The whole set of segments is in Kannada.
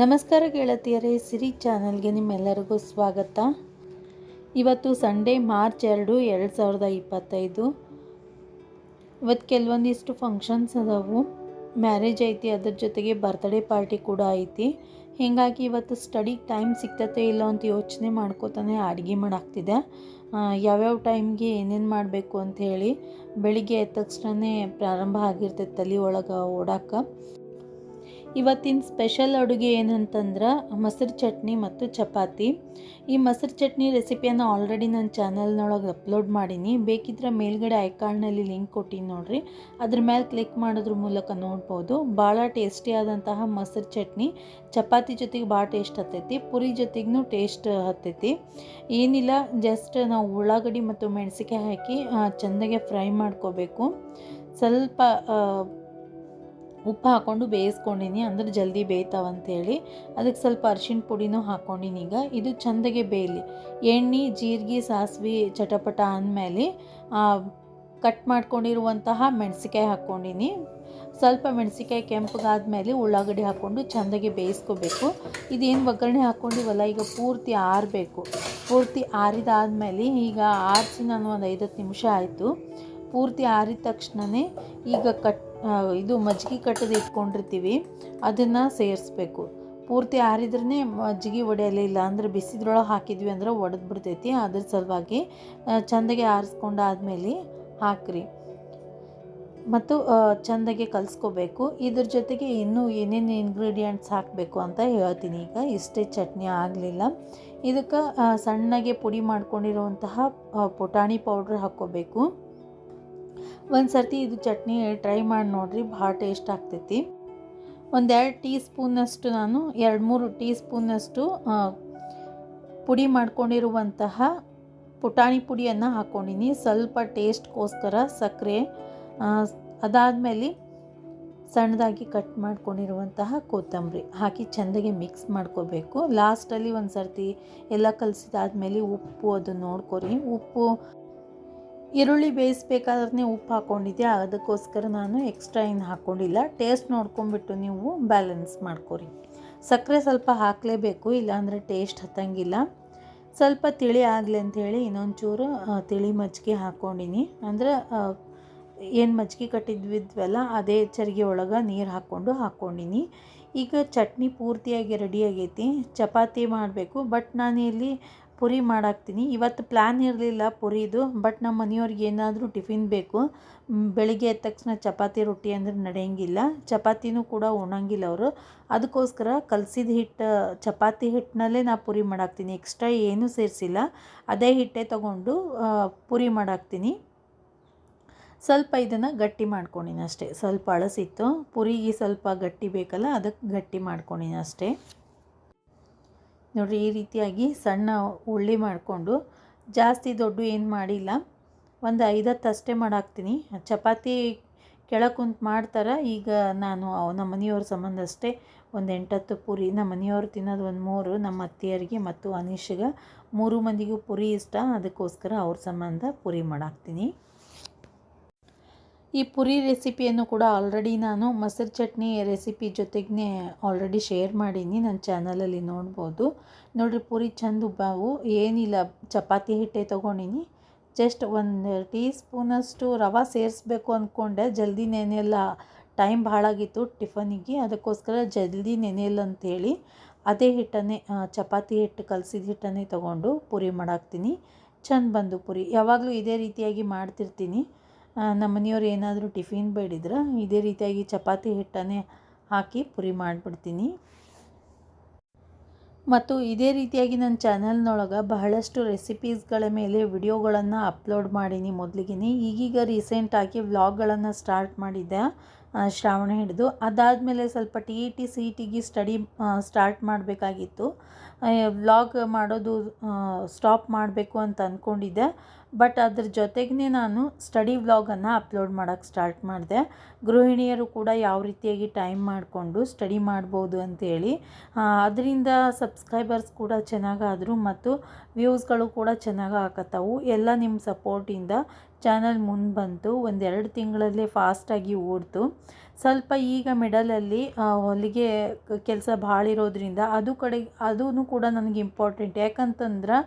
ನಮಸ್ಕಾರ ಗೆಳತಿಯರೇ, ಸಿರಿ ಚಾನಲ್ಗೆ ನಿಮ್ಮೆಲ್ಲರಿಗೂ ಸ್ವಾಗತ. ಇವತ್ತು ಸಂಡೇ, ಮಾರ್ಚ್ ಎರಡು ಎರಡು ಸಾವಿರದ ಇಪ್ಪತ್ತೈದು. ಇವತ್ತು ಕೆಲವೊಂದಿಷ್ಟು ಫಂಕ್ಷನ್ಸ್ ಅದಾವು. ಮ್ಯಾರೇಜ್ ಐತಿ, ಅದ್ರ ಜೊತೆಗೆ ಬರ್ತ್ಡೇ ಪಾರ್ಟಿ ಕೂಡ ಐತಿ. ಹೀಗಾಗಿ ಇವತ್ತು ಸ್ಟಡಿ ಟೈಮ್ ಸಿಗ್ತತೆ ಇಲ್ಲ ಅಂತ ಯೋಚನೆ ಮಾಡ್ಕೋತಾನೆ ಅಡುಗೆ ಮಾಡಾಕ್ತಿದೆ ಯಾವ್ಯಾವ ಟೈಮ್ಗೆ ಏನೇನು ಮಾಡಬೇಕು ಅಂತ ಹೇಳಿ ಬೆಳಿಗ್ಗೆ ಎದ್ದ ತಕ್ಷಣವೇ ಪ್ರಾರಂಭ ಆಗಿರ್ತೈತೆ ತಲೆ ಒಳಗೆ ಓಡಾಕ. ಇವತ್ತಿನ ಸ್ಪೆಷಲ್ ಅಡುಗೆ ಏನಂತಂದ್ರೆ ಮೊಸರು ಚಟ್ನಿ ಮತ್ತು ಚಪಾತಿ. ಈ ಮೊಸರು ಚಟ್ನಿ ರೆಸಿಪಿಯನ್ನು ಆಲ್ರೆಡಿ ನನ್ನ ಚಾನಲ್ನೊಳಗೆ ಅಪ್ಲೋಡ್ ಮಾಡೀನಿ. ಬೇಕಿದ್ರೆ ಮೇಲ್ಗಡೆ ಐಕಾರ್ಡ್ನಲ್ಲಿ ಲಿಂಕ್ ಕೊಟ್ಟಿನಿ ನೋಡಿರಿ. ಅದ್ರ ಮೇಲೆ ಕ್ಲಿಕ್ ಮಾಡೋದ್ರ ಮೂಲಕ ನೋಡ್ಬೋದು. ಭಾಳ ಟೇಸ್ಟಿಯಾದಂತಹ ಮೊಸರು ಚಟ್ನಿ. ಚಪಾತಿ ಜೊತೆಗೆ ಭಾಳ ಟೇಸ್ಟ್ ಹತ್ತೈತಿ. ಪುರಿ ಜೊತೆಗೂ ಟೇಸ್ಟ್ ಹತ್ತೈತಿ. ಏನಿಲ್ಲ ಜಸ್ಟ್ ನಾವು ಉಳ್ಳಾಗಡ್ಡಿ ಮತ್ತು ಮೆಣಸಿಕಾಯಿ ಹಾಕಿ ಚೆಂದಾಗೆ ಫ್ರೈ ಮಾಡ್ಕೋಬೇಕು. ಸ್ವಲ್ಪ ಉಪ್ಪು ಹಾಕ್ಕೊಂಡು ಬೇಯಿಸ್ಕೊಂಡಿನಿ, ಅಂದ್ರೆ ಜಲ್ದಿ ಬೇಯ್ತಾವಂತೇಳಿ. ಅದಕ್ಕೆ ಸ್ವಲ್ಪ ಅರ್ಶಿನ ಪುಡಿನೂ ಹಾಕ್ಕೊಂಡಿನಿ ಈಗ. ಇದು ಚಂದಗೆ ಬೇಯಲಿ. ಎಣ್ಣೆ, ಜೀರಿಗೆ, ಸಾಸಿವೆ ಚಟಪಟ ಅಂದಮೇಲೆ ಕಟ್ ಮಾಡ್ಕೊಂಡಿರುವಂತಹ ಮೆಣಸಿಕಾಯಿ ಹಾಕ್ಕೊಂಡಿನಿ ಸ್ವಲ್ಪ ಮೆಣಸಿಕಾಯಿ ಕೆಂಪಗಾದ್ಮೇಲೆ ಉಳ್ಳಾಗಡ್ಡಿ ಹಾಕ್ಕೊಂಡು ಚೆಂದಾಗಿ ಬೇಯಿಸ್ಕೋಬೇಕು. ಇದೇನು ಒಗ್ಗರಣೆ ಹಾಕ್ಕೊಂಡಿವಲ್ಲ ಈಗ ಪೂರ್ತಿ ಆರಬೇಕು. ಪೂರ್ತಿ ಆರಿದಾದ್ಮೇಲೆ ಈಗ ಆರಿಸಿ ನಾನು ಒಂದು ಐದತ್ತು ನಿಮಿಷ ಆಯಿತು. ಪೂರ್ತಿ ಆರಿದ ತಕ್ಷಣವೇ ಈಗ ಕಟ್ ಇದು ಮಜ್ಜಿಗೆ ಕಟ್ಟದ ಇಟ್ಕೊಂಡಿರ್ತೀವಿ, ಅದನ್ನು ಸೇರಿಸ್ಬೇಕು. ಪೂರ್ತಿ ಆರಿದ್ರೇ ಮಜ್ಜಿಗೆ ಒಡೆಯಲಿಲ್ಲ ಅಂದರೆ ಬಿಸಿದ್ರೊಳಗೆ ಹಾಕಿದ್ವಿ ಅಂದ್ರೆ ಒಡೆದು ಬಿಡ್ತೈತಿ ಅದ್ರ ಸಲುವಾಗಿ ಚಂದಗೆ ಆರಿಸ್ಕೊಂಡು ಆರಿಸ್ಕೊಂಡಾದ್ಮೇಲೆ ಹಾಕ್ರಿ. ಮತ್ತು ಚೆಂದಗೆ ಕಲಿಸ್ಕೋಬೇಕು. ಇದ್ರ ಜೊತೆಗೆ ಇನ್ನೂ ಏನೇನು ಇಂಗ್ರೀಡಿಯೆಂಟ್ಸ್ ಹಾಕಬೇಕು ಅಂತ ಹೇಳ್ತೀನಿ. ಈಗ ಇಷ್ಟೇ ಚಟ್ನಿ ಆಗಲಿಲ್ಲ. ಇದಕ್ಕೆ ಸಣ್ಣಗೆ ಪುಡಿ ಮಾಡ್ಕೊಂಡಿರುವಂತಹ ಪುಟಾಣಿ ಪೌಡ್ರ್ ಹಾಕ್ಕೋಬೇಕು. ಒಂದು ಸರ್ತಿ ಇದು ಚಟ್ನಿ ಟ್ರೈ ಮಾಡಿ ನೋಡಿರಿ, ಭಾಳ ಟೇಸ್ಟ್ ಆಗ್ತೈತಿ. ಒಂದೆರಡು ಟೀ ಸ್ಪೂನಷ್ಟು ನಾನು, ಎರಡು ಮೂರು ಟೀ ಸ್ಪೂನಷ್ಟು ಪುಡಿ ಮಾಡ್ಕೊಂಡಿರುವಂತಹ ಪುಟಾಣಿ ಪುಡಿಯನ್ನು ಹಾಕ್ಕೊಂಡಿನಿ ಸ್ವಲ್ಪ ಟೇಸ್ಟ್ಗೋಸ್ಕರ ಸಕ್ಕರೆ ಅದಾದಮೇಲೆ ಸಣ್ಣದಾಗಿ ಕಟ್ ಮಾಡ್ಕೊಂಡಿರುವಂತಹ ಕೊತ್ತಂಬರಿ ಹಾಕಿ ಚೆಂದಾಗಿ ಮಿಕ್ಸ್ ಮಾಡ್ಕೋಬೇಕು. ಲಾಸ್ಟಲ್ಲಿ ಒಂದು ಸರ್ತಿ ಎಲ್ಲ ಕಲಸಿದಾದ್ಮೇಲೆ ಉಪ್ಪು ಅದು ನೋಡ್ಕೊರಿ. ಉಪ್ಪು ಈರುಳ್ಳಿ ಬೇಯಿಸ್ಬೇಕಾದ್ರೆ ಉಪ್ಪು ಹಾಕ್ಕೊಂಡಿದ್ದೆ ಅದಕ್ಕೋಸ್ಕರ ನಾನು ಎಕ್ಸ್ಟ್ರಾ ಏನು ಹಾಕ್ಕೊಂಡಿಲ್ಲ. ಟೇಸ್ಟ್ ನೋಡ್ಕೊಂಬಿಟ್ಟು ನೀವು ಬ್ಯಾಲೆನ್ಸ್ ಮಾಡ್ಕೊರಿ. ಸಕ್ಕರೆ ಸ್ವಲ್ಪ ಹಾಕಲೇಬೇಕು, ಇಲ್ಲಾಂದರೆ ಟೇಸ್ಟ್ ಹತ್ತಂಗಿಲ್ಲ. ಸ್ವಲ್ಪ ತಿಳಿ ಆಗಲಿ ಅಂಥೇಳಿ ಇನ್ನೊಂಚೂರು ತಿಳಿ ಮಜ್ಜಿಗೆ ಹಾಕ್ಕೊಂಡಿನಿ. ಅಂದ್ರೆ ಏನು ಮಜ್ಜಿಗೆ ಕಟ್ಟಿದ್ವಿದ್ವಲ್ಲ, ಅದೇ ಚರಿಗೆ ಒಳಗೆ ನೀರು ಹಾಕ್ಕೊಂಡು ಹಾಕ್ಕೊಂಡಿನಿ. ಈಗ ಚಟ್ನಿ ಪೂರ್ತಿಯಾಗಿ ರೆಡಿ ಆಗೈತಿ. ಚಪಾತಿ ಮಾಡಬೇಕು ಬಟ್ ನಾನು ಇಲ್ಲಿ ಪುರಿ ಮಾಡಾಕ್ತೀನಿ. ಇವತ್ತು ಪ್ಲ್ಯಾನ್ ಇರಲಿಲ್ಲ ಪುರಿದು ಬಟ್ ನಮ್ಮ ಮನೆಯವ್ರಿಗೆ ಏನಾದರೂ ಟಿಫಿನ್ ಬೇಕು. ಬೆಳಿಗ್ಗೆ ಎದ್ದ ತಕ್ಷಣ ಚಪಾತಿ ರೊಟ್ಟಿ ಅಂದರೆ ನಡೆಯಂಗಿಲ್ಲ. ಚಪಾತಿನೂ ಕೂಡ ಉಣಂಗಿಲ್ಲ ಅವರು. ಅದಕ್ಕೋಸ್ಕರ ಕಲಸಿದ ಹಿಟ್ಟು, ಚಪಾತಿ ಹಿಟ್ಟಿನಲ್ಲೇ ನಾ ಪುರಿ ಮಾಡಾಕ್ತೀನಿ. ಎಕ್ಸ್ಟ್ರಾ ಏನೂ ಸೇರಿಸಿಲ್ಲ. ಅದೇ ಹಿಟ್ಟೆ ತೊಗೊಂಡು ಪುರಿ ಮಾಡಾಕ್ತೀನಿ. ಸ್ವಲ್ಪ ಇದನ್ನು ಗಟ್ಟಿ ಮಾಡ್ಕೊಂಡಿನಷ್ಟೇ ಸ್ವಲ್ಪ ಅಳಸಿತ್ತು. ಪುರಿಗೆ ಸ್ವಲ್ಪ ಗಟ್ಟಿ ಬೇಕಲ್ಲ, ಅದಕ್ಕೆ ಗಟ್ಟಿ ಮಾಡ್ಕೊಂಡಿನಿ ಅಷ್ಟೇ. ನೋಡಿರಿ ಈ ರೀತಿಯಾಗಿ ಸಣ್ಣ ಉಳ್ಳಿ ಮಾಡಿಕೊಂಡು ಜಾಸ್ತಿ ದೊಡ್ಡ ಏನು ಮಾಡಿಲ್ಲ. ಒಂದು ಐದತ್ತು ಅಷ್ಟೇ ಮಾಡಾಕ್ತೀನಿ. ಚಪಾತಿ ಕೆಳಗೆ ಕುಂತು ಮಾಡ್ತಾರೆ, ಈಗ ನಾನು ನಮ್ಮ ಮನೆಯವ್ರ ಸಂಬಂಧ ಅಷ್ಟೇ ಒಂದು ಎಂಟತ್ತು ಪುರಿ. ನಮ್ಮ ಮನೆಯವ್ರು ತಿನ್ನೋದು ಒಂದು ಮೂರು, ನಮ್ಮ ಅತ್ತೆಯರಿಗೆ ಮತ್ತು ಅನೀಶ್ಗೆ ಮೂರು ಮಂದಿಗೂ ಪುರಿ ಇಷ್ಟ. ಅದಕ್ಕೋಸ್ಕರ ಅವ್ರ ಸಂಬಂಧ ಪುರಿ ಮಾಡಾಕ್ತೀನಿ. ಈ ಪುರಿ ರೆಸಿಪಿಯನ್ನು ಕೂಡ ಆಲ್ರೆಡಿ ನಾನು ಮೊಸರು ಚಟ್ನಿ ರೆಸಿಪಿ ಜೊತೆಗೆ ಆಲ್ರೆಡಿ ಶೇರ್ ಮಾಡೀನಿ ನನ್ನ ಚಾನಲಲ್ಲಿ ನೋಡ್ಬೋದು. ನೋಡಿರಿ, ಪುರಿ ಚಂದ ಉಬ್ಬಾವು. ಏನಿಲ್ಲ, ಚಪಾತಿ ಹಿಟ್ಟೆ ತೊಗೊಂಡಿನಿ. ಜಸ್ಟ್ ಒಂದು ಟೀ ಸ್ಪೂನಷ್ಟು ರವೆ ಸೇರಿಸ್ಬೇಕು ಅಂದ್ಕೊಂಡೆ ಜಲ್ದಿ ನೆನೆಯಲ್ಲ ಟೈಮ್ ಭಾಳಾಗಿತ್ತು ಟಿಫನಿಗೆ ಅದಕ್ಕೋಸ್ಕರ ಜಲ್ದಿ ನೆನೆಯಲ್ಲ ಅಂಥೇಳಿ ಅದೇ ಹಿಟ್ಟನ್ನೇ ಚಪಾತಿ ಹಿಟ್ಟು, ಕಲಸಿದ ಹಿಟ್ಟನ್ನೇ ತೊಗೊಂಡು ಪುರಿ ಮಾಡಾಕ್ತೀನಿ. ಚಂದ ಬಂದು ಪುರಿ. ಯಾವಾಗಲೂ ಇದೇ ರೀತಿಯಾಗಿ ಮಾಡ್ತಿರ್ತೀನಿ. ನಮ್ಮ ಮನೆಯವ್ರು ಏನಾದರೂ ಟಿಫಿನ್ ಬೇಡಿದ್ರೆ ಇದೇ ರೀತಿಯಾಗಿ ಚಪಾತಿ ಹಿಟ್ಟನ್ನೇ ಹಾಕಿ ಪುರಿ ಮಾಡಿಬಿಡ್ತೀನಿ. ಮತ್ತು ಇದೇ ರೀತಿಯಾಗಿ ನನ್ನ ಚಾನಲ್ನೊಳಗೆ ಬಹಳಷ್ಟು ರೆಸಿಪೀಸ್ಗಳ ಮೇಲೆ ವಿಡಿಯೋಗಳನ್ನು ಅಪ್ಲೋಡ್ ಮಾಡೀನಿ ಮೊದಲಿಗೆ ಈಗೀಗ ರೀಸೆಂಟಾಗಿ ವ್ಲಾಗ್ಗಳನ್ನು ಸ್ಟಾರ್ಟ್ ಮಾಡಿದ್ದೆ ಶ್ರಾವಣ ಹಿಡಿದು. ಅದಾದಮೇಲೆ ಸ್ವಲ್ಪ T E T C E ಟಿಗೆ ಸ್ಟಡಿ ಸ್ಟಾರ್ಟ್ ಮಾಡಬೇಕಾಗಿತ್ತು. ವ್ಲಾಗ್ ಮಾಡೋದು ಸ್ಟಾಪ್ ಮಾಡಬೇಕು ಅಂತ ಅಂದ್ಕೊಂಡಿದ್ದೆ ಬಟ್ ಅದ್ರ ಜೊತೆಗೇ ನಾನು ಸ್ಟಡಿ ವ್ಲಾಗನ್ನು ಅಪ್ಲೋಡ್ ಮಾಡೋಕ್ಕೆ ಸ್ಟಾರ್ಟ್ ಮಾಡಿದೆ. ಗೃಹಿಣಿಯರು ಕೂಡ ಯಾವ ರೀತಿಯಾಗಿ ಟೈಮ್ ಮಾಡಿಕೊಂಡು ಸ್ಟಡಿ ಮಾಡ್ಬೋದು ಅಂತೇಳಿ. ಅದರಿಂದ ಸಬ್ಸ್ಕ್ರೈಬರ್ಸ್ ಕೂಡ ಚೆನ್ನಾಗಾದರು ಮತ್ತು ವ್ಯೂಸ್ಗಳು ಕೂಡ ಚೆನ್ನಾಗಿ ಹಾಕತ್ತವು ಎಲ್ಲ ನಿಮ್ಮ ಸಪೋರ್ಟಿಂದ ಚಾನಲ್ ಮುಂದೆ ಬಂತು. ಒಂದೆರಡು ತಿಂಗಳಲ್ಲೇ ಫಾಸ್ಟಾಗಿ ಓಡ್ತು. ಸ್ವಲ್ಪ ಈಗ ಮಿಡಲಲ್ಲಿ ಹೊಲಿಗೆ ಕೆಲಸ ಭಾಳ ಇರೋದ್ರಿಂದ ಅದು ಕಡೆ ಅದೂ ಕೂಡ ನನಗೆ ಇಂಪಾರ್ಟೆಂಟ್ ಯಾಕಂತಂದ್ರೆ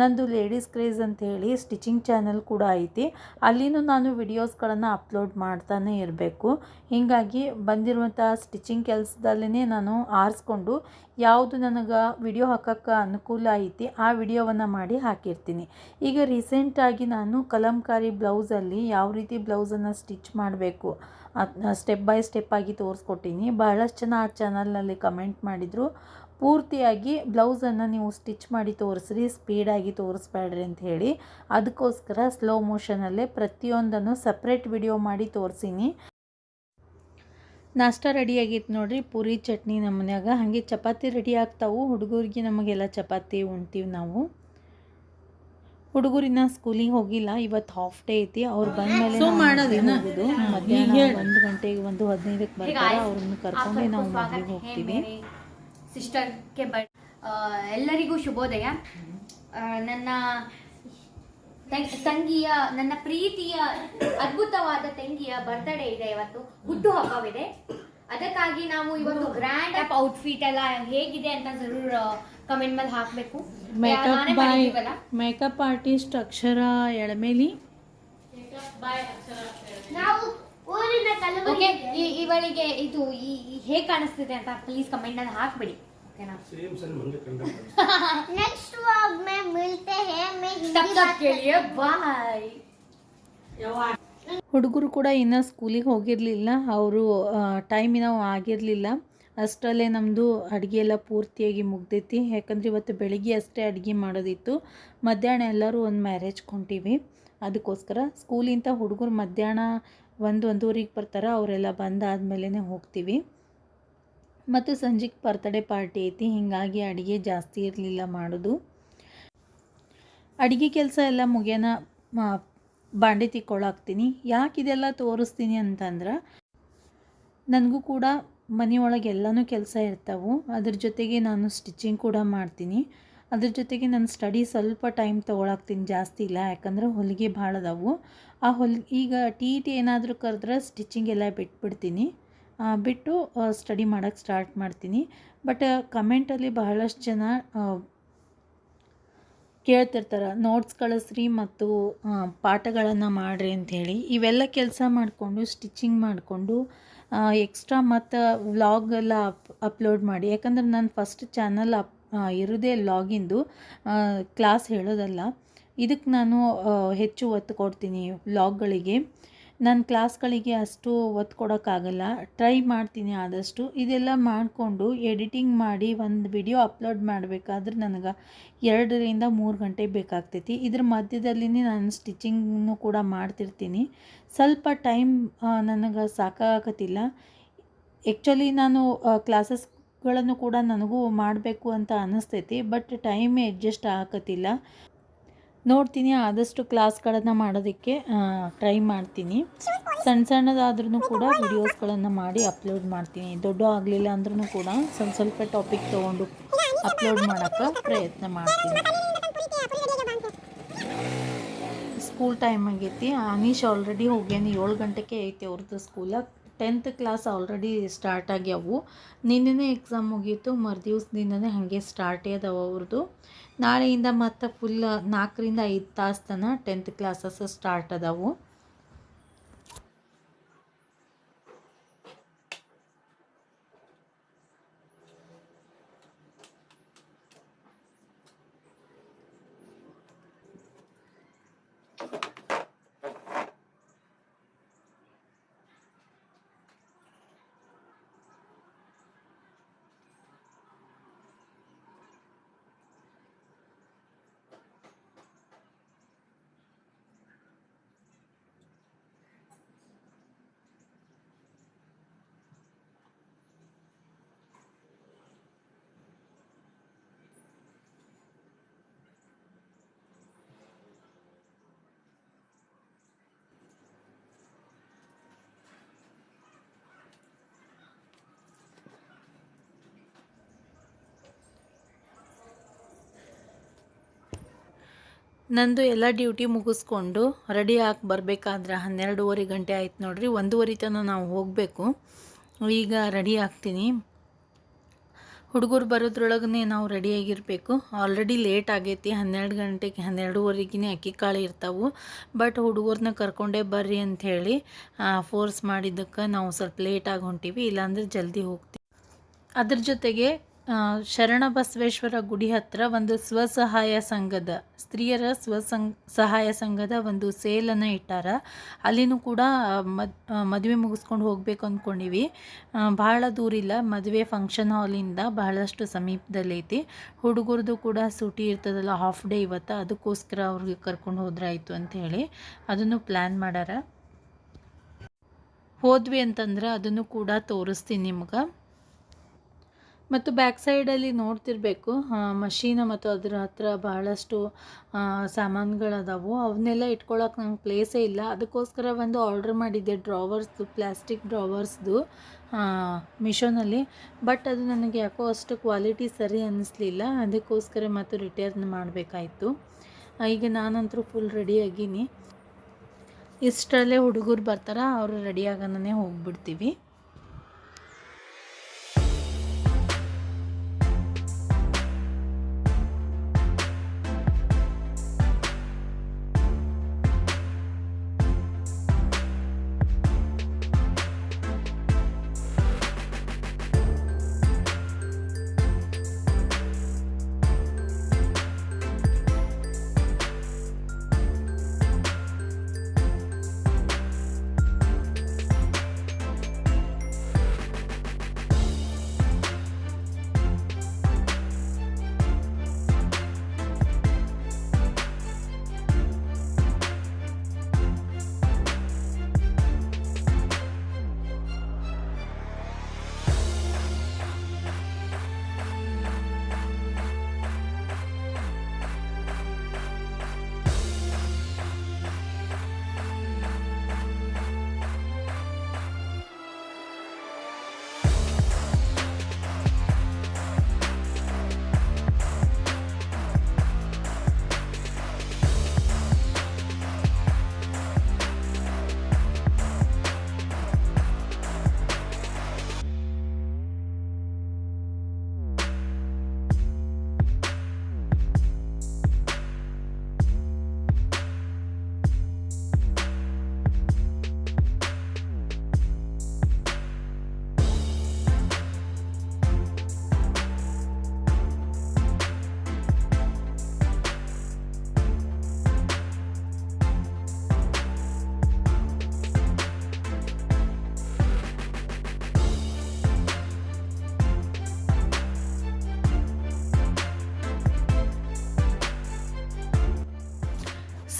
ನಂದು ಲೇಡೀಸ್ ಕ್ರೇಜ್ ಅಂತೇಳಿ ಸ್ಟಿಚಿಂಗ್ ಚಾನಲ್ ಕೂಡ ಐತಿ. ಅಲ್ಲಿನೂ ನಾನು ವಿಡಿಯೋಸ್ಗಳನ್ನು ಅಪ್ಲೋಡ್ ಮಾಡ್ತಾನೆ ಇರಬೇಕು. ಹೀಗಾಗಿ ಬಂದಿರುವಂಥ ಸ್ಟಿಚಿಂಗ್ ಕೆಲಸದಲ್ಲೇ ನಾನು ಆರಿಸ್ಕೊಂಡು ಯಾವುದು ನನಗೆ ವಿಡಿಯೋ ಹಾಕೋಕ್ಕೆ ಅನುಕೂಲ ಐತಿ ಆ ವಿಡಿಯೋವನ್ನು ಮಾಡಿ ಹಾಕಿರ್ತೀನಿ. ಈಗ ರೀಸೆಂಟಾಗಿ ನಾನು ಕಲಂಕಾರಿ ಬ್ಲೌಸಲ್ಲಿ ಯಾವ ರೀತಿ ಬ್ಲೌಸನ್ನು ಸ್ಟಿಚ್ ಮಾಡಬೇಕು ಸ್ಟೆಪ್ ಬೈ ಸ್ಟೆಪ್ ಆಗಿ ತೋರಿಸ್ಕೊಟ್ಟಿನಿ. ಬಹಳಷ್ಟು ಜನ ಆ ಚಾನಲ್ನಲ್ಲಿ ಕಮೆಂಟ್ ಮಾಡಿದರು. ಪೂರ್ತಿಯಾಗಿ ಬ್ಲೌಸನ್ನು ನೀವು ಸ್ಟಿಚ್ ಮಾಡಿ ತೋರಿಸ್ರಿ ಸ್ಪೀಡಾಗಿ ತೋರಿಸ್ಬೇಡ್ರಿ ಅಂತ ಹೇಳಿ. ಅದಕ್ಕೋಸ್ಕರ ಸ್ಲೋ ಮೋಷನಲ್ಲೇ ಪ್ರತಿಯೊಂದನ್ನು ಸಪ್ರೇಟ್ ವಿಡಿಯೋ ಮಾಡಿ ತೋರಿಸೀನಿ. ನಾಷ್ಟ ರೆಡಿ ಆಗೈತೆ ನೋಡ್ರಿ ಪೂರಿ ಚಟ್ನಿ ನಮ್ಮ ಮನ್ಯಾಗ. ಹಾಗೆ ಚಪಾತಿ ರೆಡಿ ಆಗ್ತಾವು. ಹುಡುಗರಿಗೆ ನಮಗೆಲ್ಲ ಚಪಾತಿ ಉಣ್ತೀವಿ ನಾವು. ಹುಡುಗರಿನ ಸ್ಕೂಲಿಗೆ ಹೋಗಿಲ್ಲ ಇವತ್ತು ಹಾಫ್ ಡೇ ಐತಿ. ಅವ್ರು ಬಂದ್ಮೇಲೆ ಮೇಲೆ ಮಧ್ಯಾಹ್ನ ಒಂದು ಗಂಟೆಗೆ ಒಂದು ಹದಿನೈದಕ್ಕೆ ಬರ್ತಾರೆ. ಅವ್ರನ್ನ ಕರ್ಕೊಂಡೇ ನಾವು ಮನೆಗೆ ಹೋಗ್ತೀವಿ. ಸಿಸ್ಟರ್ ಕೆ ಎಲ್ಲರಿಗೂ ಶುಭೋದಯ. ನನ್ನ ತಂಗಿಯ ನನ್ನ ಪ್ರೀತಿಯ ಅದ್ಭುತವಾದ ತಂಗಿಯ ಬರ್ತ್ಡೇ ಇದೆ ಇವತ್ತು. ಹುಟ್ಟು ಹಬ್ಬವಿದೆ. ಅದಕ್ಕಾಗಿ ನಾವು ಇವತ್ತು ಗ್ರ್ಯಾಂಡ್ ಅಪ್ ಔಟ್ಫಿಟ್ ಎಲ್ಲ ಹೇಗಿದೆ ಅಂತ ಜರೂರ್ ಕಮೆಂಟ್ ಮೇಲೆ ಹಾಕ್ಬೇಕು. ಮೇಕಪ್ ಬಾಯ್ ಆರ್ಟಿಸ್ಟ್ ಅಕ್ಷರ ಎಳಮೇಲಿ. ಊರಿನ ಓಕೆ ಕಲಬುರಗಿ ಇವಳಿಗೆ ಇದು ಈ ಈ ಹೇಗೆ ಕಾಣಿಸ್ತಿದೆ ಅಂತ ಪ್ಲೀಸ್ ಕಮೆಂಟ್ ಅಲ್ಲಿ ಹಾಕ್ಬಿಡಿ ಓಕೆನಾ नेक्स्ट व्लॉग में मिलते हैं मैं हिंदी ತಪ್ಪು बात ಕೇಳಿಯ ಬಾಯ್ ಹುಡುಗರು ಕೂಡ ಇನ್ನೂ ಸ್ಕೂಲಿಗೆ ಹೋಗಿರಲಿಲ್ಲ ಅವರು ಟೈಮ್ ಇನ್ನೂ ಆಗಿರಲಿಲ್ಲ ಅಷ್ಟರಲ್ಲೇ ನಮ್ಮದು ಅಡುಗೆ ಎಲ್ಲ ಪೂರ್ತಿಯಾಗಿ ಮುಗ್ದೈತಿ ಯಾಕಂದ್ರೆ ಇವತ್ತು ಬೆಳಿಗ್ಗೆ ಅಷ್ಟೇ ಅಡುಗೆ ಮಾಡೋದಿತ್ತು ಮಧ್ಯಾಹ್ನ ಎಲ್ಲರೂ ಒಂದು ಮ್ಯಾರೇಜ್ ಕೊಂತೀವಿ ಅದಕ್ಕೋಸ್ಕರ ಸ್ಕೂಲಿಂದ ಹುಡುಗರು ಮಧ್ಯಾಹ್ನ ಒಂದು ಒಂದೂವರೆಗೆ ಬರ್ತಾರ ಅವರೆಲ್ಲ ಬಂದಾದ್ಮೇಲೆ ಹೋಗ್ತೀವಿ. ಮತ್ತು ಸಂಜೆಗೆ ಬರ್ತಡೇ ಪಾರ್ಟಿ ಐತಿ, ಹೀಗಾಗಿ ಅಡುಗೆ ಜಾಸ್ತಿ ಇರಲಿಲ್ಲ ಮಾಡೋದು. ಅಡುಗೆ ಕೆಲಸ ಎಲ್ಲ ಮುಗಿಯೋಣ ಬಾಂಡೆ ಯಾಕೆ ಇದೆಲ್ಲ ತೋರಿಸ್ತೀನಿ ಅಂತಂದ್ರೆ, ನನಗೂ ಕೂಡ ಮನೆಯೊಳಗೆ ಎಲ್ಲನೂ ಕೆಲಸ ಇರ್ತಾವೆ. ಅದ್ರ ಜೊತೆಗೆ ನಾನು ಸ್ಟಿಚಿಂಗ್ ಕೂಡ ಮಾಡ್ತೀನಿ. ಅದ್ರ ಜೊತೆಗೆ ನಾನು ಸ್ಟಡಿ ಸ್ವಲ್ಪ ಟೈಮ್ ತೊಗೊಳಕ್ತೀನಿ ಜಾಸ್ತಿ ಇಲ್ಲ, ಯಾಕಂದ್ರೆ ಹೊಲಿಗೆ ಭಾಳ ಅದಾವು. ಆ ಹೊಲ್, ಈಗ ಟಿ ಟಿ ಏನಾದರೂ ಕರೆದ್ರೆ ಸ್ಟಿಚಿಂಗ್ ಎಲ್ಲ ಬಿಟ್ಬಿಡ್ತೀನಿ. ಬಿಟ್ಟು ಸ್ಟಡಿ ಮಾಡೋಕ್ಕೆ ಸ್ಟಾರ್ಟ್ ಮಾಡ್ತೀನಿ. ಬಟ್ ಕಮೆಂಟಲ್ಲಿ ಬಹಳಷ್ಟು ಜನ ಕೇಳ್ತಿರ್ತಾರೆ ನೋಟ್ಸ್ ಕಳಿಸ್ರಿ ಮತ್ತು ಪಾಠಗಳನ್ನು ಮಾಡಿರಿ ಅಂಥೇಳಿ ಇವೆಲ್ಲ ಕೆಲಸ ಮಾಡಿಕೊಂಡು ಸ್ಟಿಚಿಂಗ್ ಮಾಡಿಕೊಂಡು ಎಕ್ಸ್ಟ್ರಾ ಮತ್ತು ವ್ಲಾಗ್ ಎಲ್ಲ ಅಪ್ ಅಪ್ಲೋಡ್ ಮಾಡಿ. ಯಾಕಂದ್ರೆ ನಾನು ಫಸ್ಟ್ ಚಾನಲ್ ಅಪ್ ಇರೋದೇ ಲಾಗಿಂದು ಕ್ಲಾಸ್ ಹೇಳೋದಲ್ಲ. ಇದಕ್ಕೆ ನಾನು ಹೆಚ್ಚು ಒತ್ತು ಕೊಡ್ತೀನಿ ಲಾಗ್ಗಳಿಗೆ ನನ್ನ ಕ್ಲಾಸ್ಗಳಿಗೆ ಅಷ್ಟು ಒತ್ತು ಕೊಡೋಕ್ಕಾಗಲ್ಲ. ಟ್ರೈ ಮಾಡ್ತೀನಿ ಆದಷ್ಟು. ಇದೆಲ್ಲ ಮಾಡಿಕೊಂಡು ಎಡಿಟಿಂಗ್ ಮಾಡಿ ಒಂದು ವಿಡಿಯೋ ಅಪ್ಲೋಡ್ ಮಾಡಬೇಕಾದ್ರೆ ನನಗೆ ಎರಡರಿಂದ ಮೂರು ಗಂಟೆ ಬೇಕಾಗ್ತೈತಿ. ಇದ್ರ ಮಧ್ಯದಲ್ಲಿ ನಾನು ಸ್ಟಿಚಿಂಗ್ನು ಕೂಡ ಮಾಡ್ತಿರ್ತೀನಿ. ಸ್ವಲ್ಪ ಟೈಮ್ ನನಗೆ ಸಾಕಾಗತ್ತಿಲ್ಲ ಆ್ಯಕ್ಚುಲಿ ನಾನು ಕ್ಲಾಸಸ್ಗಳನ್ನು ಕೂಡ ನನಗೂ ಮಾಡಬೇಕು ಅಂತ ಅನ್ನಿಸ್ತೈತಿ ಬಟ್ ಟೈಮ್ ಅಡ್ಜಸ್ಟ್ ಆಗತ್ತಿಲ್ಲ ನೋಡ್ತೀನಿ, ಆದಷ್ಟು ಕ್ಲಾಸ್ಗಳನ್ನು ಮಾಡೋದಕ್ಕೆ ಟ್ರೈ ಮಾಡ್ತೀನಿ. ಸಣ್ಣ ಸಣ್ಣದಾದ್ರೂ ಕೂಡ ವಿಡಿಯೋಸ್ಗಳನ್ನು ಮಾಡಿ ಅಪ್ಲೋಡ್ ಮಾಡ್ತೀನಿ. ದೊಡ್ಡ ಆಗಲಿಲ್ಲ ಅಂದ್ರೂ ಕೂಡ ಸ್ವಲ್ಪ ಸ್ವಲ್ಪ ಟಾಪಿಕ್ ತೊಗೊಂಡು ಅಪ್ಲೋಡ್ ಮಾಡೋಕ್ಕೆ ಪ್ರಯತ್ನ ಮಾಡ್ತೀನಿ. ಸ್ಕೂಲ್ ಟೈಮ್ ಆಗೈತಿ. ಅನೀಶ್ ಆಲ್ರೆಡಿ ಹೋಗ್ಯಾನ ಏಳು ಗಂಟೆಗೆ ಐತಿ ಅವ್ರದ್ದು school tenth class already start ಆಗ್ಯಾವು. ನಿನ್ನೆ ಎಕ್ಸಾಮ್ ಮುಗೀತು ಮರುದಿವ್ಸದಿಂದನೇ ಹಾಗೆ ಸ್ಟಾರ್ಟೇ ಅದಾವ ಅವ್ರದ್ದು ನಾಳೆಯಿಂದ ಮತ್ತೆ ಫುಲ್ ನಾಲ್ಕರಿಂದ ಐದು ತಾಸು ತನಕ ಟೆಂತ್ ಕ್ಲಾಸಸ್ ಸ್ಟಾರ್ಟ್ ಅದಾವು. ನಂದು ಎಲ್ಲ ಡ್ಯೂಟಿ ಮುಗಿಸ್ಕೊಂಡು ರೆಡಿ ಆಗಿ ಬರಬೇಕಾದ್ರೆ ಹನ್ನೆರಡೂವರೆ ಗಂಟೆ ಆಯ್ತು ನೋಡ್ರಿ. ಒಂದೂವರೆ ತನಕ ನಾವು ಹೋಗಬೇಕು. ಈಗ ರೆಡಿ ಆಗ್ತೀನಿ. ಹುಡುಗರು ಬರೋದ್ರೊಳಗನೆ ನಾವು ರೆಡಿಯಾಗಿರಬೇಕು ಆಲ್ರೆಡಿ ಲೇಟ್ ಆಗೈತಿ. ಹನ್ನೆರಡು ಗಂಟೆಗೆ ಹನ್ನೆರಡೂವರೆಗೇ ಅಕ್ಕಿ ಕಾಳು ಇರ್ತಾವೆ. ಬಟ್ ಹುಡುಗರನ್ನ ಕರ್ಕೊಂಡೇ ಬರ್ರಿ ಅಂಥೇಳಿ ಫೋರ್ಸ್ ಮಾಡಿದ್ದಕ್ಕೆ ನಾವು ಸ್ವಲ್ಪ ಲೇಟಾಗಿ ಹೊಂಟೀವಿ. ಇಲ್ಲಾಂದ್ರೆ ಜಲ್ದಿ ಹೋಗ್ತೀವಿ. ಅದ್ರ ಜೊತೆಗೆ ಶರಣ ಬಸವೇಶ್ವರ ಗುಡಿ ಹತ್ರ ಒಂದು ಸ್ವಸಹಾಯ ಸಂಘದ, ಸ್ತ್ರೀಯರ ಸ್ವಸಂ ಸಹಾಯ ಸಂಘದ ಒಂದು ಸೇಲನ್ನು ಇಟ್ಟಾರ. ಅಲ್ಲಿನೂ ಕೂಡ ಮದ್ ಮದುವೆ ಮುಗಿಸ್ಕೊಂಡು ಹೋಗಬೇಕು ಅಂದ್ಕೊಂಡಿವಿ ಭಾಳ ದೂರಿಲ್ಲ ಮದುವೆ ಫಂಕ್ಷನ್ ಹಾಲಿಂದ ಬಹಳಷ್ಟು ಸಮೀಪದಲ್ಲೈತಿ. ಹುಡುಗರದು ಕೂಡ ಸೂಟಿ ಇರ್ತದಲ್ಲ ಹಾಫ್ ಡೇ ಇವತ್ತು, ಅದಕ್ಕೋಸ್ಕರ ಅವ್ರಿಗೆ ಕರ್ಕೊಂಡು ಹೋದ್ರಾಯ್ತು ಅಂತ ಹೇಳಿ ಅದನ್ನು ಪ್ಲ್ಯಾನ್ ಮಾಡ್ಯಾರ ಹೋದ್ವಿ ಅಂತಂದ್ರೆ ಅದನ್ನು ಕೂಡ ತೋರಿಸ್ತೀನಿ ನಿಮ್ಗೆ. ಮತ್ತು ಬ್ಯಾಕ್ ಸೈಡಲ್ಲಿ ನೋಡ್ತಿರಬೇಕು ಮಷೀನ್ ಮತ್ತು ಅದರ ಹತ್ರ ಬಹಳಷ್ಟು ಸಾಮಾನುಗಳದಾವು. ಅವನ್ನೆಲ್ಲ ಇಟ್ಕೊಳ್ಳೋಕೆ ನಂಗೆ ಪ್ಲೇಸೇ ಇಲ್ಲ. ಅದಕ್ಕೋಸ್ಕರ ಒಂದು ಆರ್ಡ್ರ್ ಮಾಡಿದ್ದೆ ಡ್ರಾವರ್ಸ್ದು ಪ್ಲಾಸ್ಟಿಕ್ ಡ್ರಾವರ್ಸ್ದು ಮಿಶೋನಲ್ಲಿ ಬಟ್ ಅದು ನನಗೆ ಯಾಕೋ ಅಷ್ಟು ಕ್ವಾಲಿಟಿ ಸರಿ ಅನ್ನಿಸ್ಲಿಲ್ಲ ಅದಕ್ಕೋಸ್ಕರ ಮತ್ತು ರಿಟರ್ನ್ ಮಾಡಬೇಕಾಯಿತು. ಈಗ ನಾನಂತರೂ ಫುಲ್ ರೆಡಿಯಾಗೀನಿ ಇಷ್ಟರಲ್ಲೇ ಹುಡುಗರು ಬರ್ತಾರೆ, ಅವರು ರೆಡಿ ಆಗೋನೇ ಹೋಗ್ಬಿಡ್ತೀವಿ.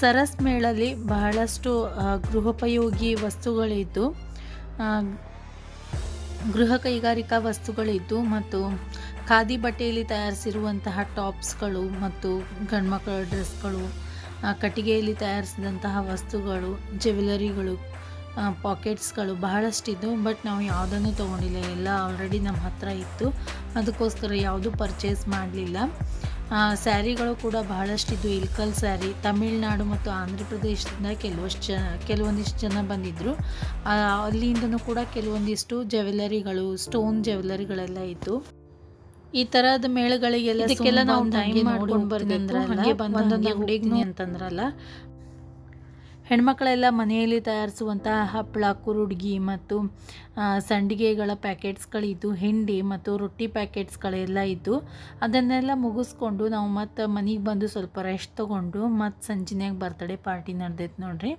ಸರಸ್ ಮೇಳಲ್ಲಿ ಬಹಳಷ್ಟು ಗೃಹೋಪಯೋಗಿ ವಸ್ತುಗಳಿದ್ದು ಗೃಹ ಕೈಗಾರಿಕಾ ವಸ್ತುಗಳಿದ್ದು ಮತ್ತು ಖಾದಿ ಬಟ್ಟೆಯಲ್ಲಿ ತಯಾರಿಸಿರುವಂತಹ ಟಾಪ್ಸ್ಗಳು ಮತ್ತು ಗಂಡ್ಮಕ್ಕಳ ಡ್ರೆಸ್ಗಳು ಕಟ್ಟಿಗೆಯಲ್ಲಿ ತಯಾರಿಸಿದಂತಹ ವಸ್ತುಗಳು, ಜ್ಯುವೆಲರಿಗಳು ಪಾಕೆಟ್ಸ್ಗಳು ಬಹಳಷ್ಟಿದ್ದು, ಬಟ್ ನಾವು ಯಾವುದನ್ನು ತೊಗೊಂಡಿಲ್ಲ. ಎಲ್ಲ ಆಲ್ರೆಡಿ ನಮ್ಮ ಹತ್ರ ಇತ್ತು. ಅದಕ್ಕೋಸ್ಕರ ಯಾವುದೂ ಪರ್ಚೇಸ್ ಮಾಡಲಿಲ್ಲ. ಸ್ಯಾರಿಗಳು ಕೂಡ ಬಹಳಷ್ಟಿದ್ದು. ಇಲ್ಕಲ್ ಸ್ಯಾರಿ ತಮಿಳುನಾಡು ಮತ್ತು ಆಂಧ್ರ ಪ್ರದೇಶದಿಂದ ಕೆಲವಷ್ಟು ಜನ ಕೆಲವೊಂದಿಷ್ಟು ಜನ ಬಂದಿದ್ದರು ಅಲ್ಲಿಂದನು ಕೂಡ ಕೆಲವೊಂದಿಷ್ಟು ಜ್ಯುವೆಲ್ಲರಿಗಳು ಸ್ಟೋನ್ ಜ್ಯುವೆಲ್ಲರಿಗಳೆಲ್ಲ ಇತ್ತು ಈ ತರಹದ ಮೇಳಗಳಿಗೆಲ್ಲ ಇದಕ್ಕೆಲ್ಲ ನಾವು ಟೈಮ್ ಮಾಡ್ಕೊಂಡು ಬರ್ದಂದ್ರೆ ಹಾಗೆ ಬಂದು ಅಂಗಡಿಗೆ ಅಂತಂದ್ರಲ್ಲ. ಹೆಣ್ಮಕ್ಳೆಲ್ಲ ಮನೆಯಲ್ಲಿ ತಯಾರಿಸುವಂತಹ ಹಪ್ಪಳ ಕುರುಡ್ಗಿ ಮತ್ತು ಸಂಡಿಗೆಗಳ ಪ್ಯಾಕೆಟ್ಸ್ಗಳಿದ್ದು, ಹಿಂಡಿ ಮತ್ತು ರೊಟ್ಟಿ ಪ್ಯಾಕೆಟ್ಸ್ಗಳೆಲ್ಲ ಇದ್ದು, ಅದನ್ನೆಲ್ಲ ಮುಗಿಸ್ಕೊಂಡು ನಾವು ಮತ್ತು ಮನೆಗೆ ಬಂದು ಸ್ವಲ್ಪ ರೆಸ್ಟ್ ತೊಗೊಂಡು ಮತ್ತು ಸಂಜೆನಾಗ ಬರ್ತಡೇ ಪಾರ್ಟಿ ನಡೆದೈತೆ ನೋಡ್ರಿ.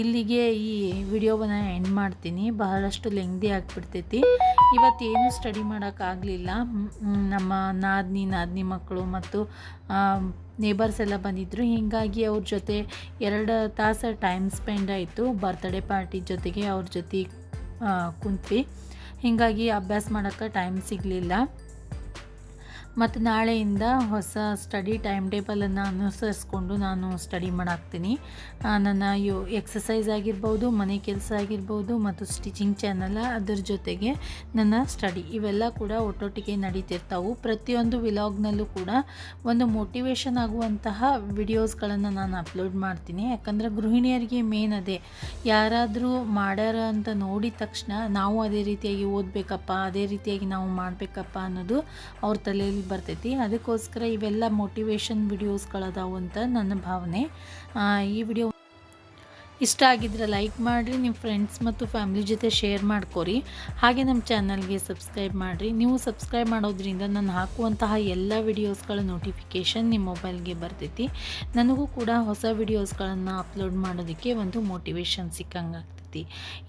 ಇಲ್ಲಿಗೆ ಈ ವಿಡಿಯೋವನ್ನು ಎಂಡ್ ಮಾಡ್ತೀನಿ. ಬಹಳಷ್ಟು ಲೆಂಗ್ದಿ ಆಗಿಬಿಡ್ತೈತಿ. ಇವತ್ತೇನು ಸ್ಟಡಿ ಮಾಡೋಕ್ಕಾಗಲಿಲ್ಲ ನಮ್ಮ ನಾದ್ನಿ, ನಾದಿನಿ ಮಕ್ಕಳು ಮತ್ತು ನೇಬರ್ಸ್ ಎಲ್ಲ ಬಂದಿದ್ದರು ಹೀಗಾಗಿ ಅವ್ರ ಜೊತೆ ಎರಡು ತಾಸು ಟೈಮ್ ಸ್ಪೆಂಡ್ ಆಯಿತು. ಬರ್ತ್ಡೇ ಪಾರ್ಟಿ ಜೊತೆಗೆ ಅವ್ರ ಜೊತೆ ಕುಂತ್ವಿ. ಹೀಗಾಗಿ ಅಭ್ಯಾಸ ಮಾಡೋಕ್ಕೆ ಟೈಮ್ ಸಿಗಲಿಲ್ಲ. ಮತ್ತು ನಾಳೆಯಿಂದ ಹೊಸ ಸ್ಟಡಿ ಟೈಮ್ ಟೇಬಲನ್ನು ಅನುಸರಿಸ್ಕೊಂಡು ನಾನು ಸ್ಟಡಿ ಮಾಡಾಕ್ತೀನಿ. ನನ್ನ ಯು ಎಕ್ಸಸೈಸ್ ಆಗಿರ್ಬೋದು, ಮನೆ ಕೆಲಸ ಆಗಿರ್ಬೋದು, ಮತ್ತು ಸ್ಟಿಚಿಂಗ್ ಚಾನಲ್ ಅದ್ರ ಜೊತೆಗೆ ನನ್ನ ಸ್ಟಡಿ ಇವೆಲ್ಲ ಕೂಡ ಒಟ್ಟೊಟ್ಟಿಗೆ ನಡೀತಿರ್ತಾವೆ. ಪ್ರತಿಯೊಂದು ವಿಲಾಗ್ನಲ್ಲೂ ಕೂಡ ಒಂದು ಮೋಟಿವೇಶನ್ ಆಗುವಂತಹ ವಿಡಿಯೋಸ್ಗಳನ್ನು ನಾನು ಅಪ್ಲೋಡ್ ಮಾಡ್ತೀನಿ. ಯಾಕಂದರೆ ಗೃಹಿಣಿಯರಿಗೆ ಮೇನ್ ಅದೇ. ಯಾರಾದರೂ ಮಾಡ್ಯಾರ ಅಂತ ನೋಡಿದ ತಕ್ಷಣ ನಾವು ಅದೇ ರೀತಿಯಾಗಿ ಓದಬೇಕಪ್ಪ, ಅದೇ ರೀತಿಯಾಗಿ ನಾವು ಮಾಡಬೇಕಪ್ಪ ಅನ್ನೋದು ಅವ್ರ ತಲೆಯಲ್ಲಿ ಬರ್ತೈತಿ. ಅದಕ್ಕೋಸ್ಕರ ಇವೆಲ್ಲ ಮೋಟಿವೇಶನ್ ವಿಡಿಯೋಸ್ಗಳದಾವು ಅಂತ ನನ್ನ ಭಾವನೆ. ಈ ವಿಡಿಯೋ ಇಷ್ಟ ಆಗಿದ್ರೆ ಲೈಕ್ ಮಾಡಿರಿ ನಿಮ್ಮ ಫ್ರೆಂಡ್ಸ್ ಮತ್ತು ಫ್ಯಾಮ್ಲಿ ಜೊತೆ ಶೇರ್ ಮಾಡ್ಕೊರಿ. ಹಾಗೆ ನಮ್ಮ ಚಾನಲ್ಗೆ ಸಬ್ಸ್ಕ್ರೈಬ್ ಮಾಡಿರಿ. ನೀವು ಸಬ್ಸ್ಕ್ರೈಬ್ ಮಾಡೋದ್ರಿಂದ ನಾನು ಹಾಕುವಂತಹ ಎಲ್ಲ ವಿಡಿಯೋಸ್ಗಳ ನೋಟಿಫಿಕೇಷನ್ ನಿಮ್ಮ ಮೊಬೈಲ್ಗೆ ಬರ್ತೈತಿ. ನನಗೂ ಕೂಡ ಹೊಸ ವಿಡಿಯೋಸ್ಗಳನ್ನು ಅಪ್ಲೋಡ್ ಮಾಡೋದಕ್ಕೆ ಒಂದು ಮೋಟಿವೇಶನ್ ಸಿಕ್ಕಂಗಾಗ್ತೈತಿ.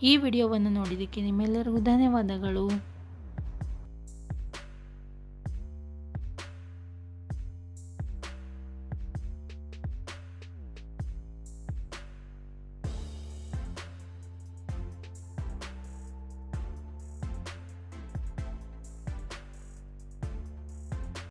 ಈ ವಿಡಿಯೋವನ್ನು ನೋಡಿದ್ದಕ್ಕೆ ನಿಮ್ಮೆಲ್ಲರಿಗೂ ಧನ್ಯವಾದಗಳು.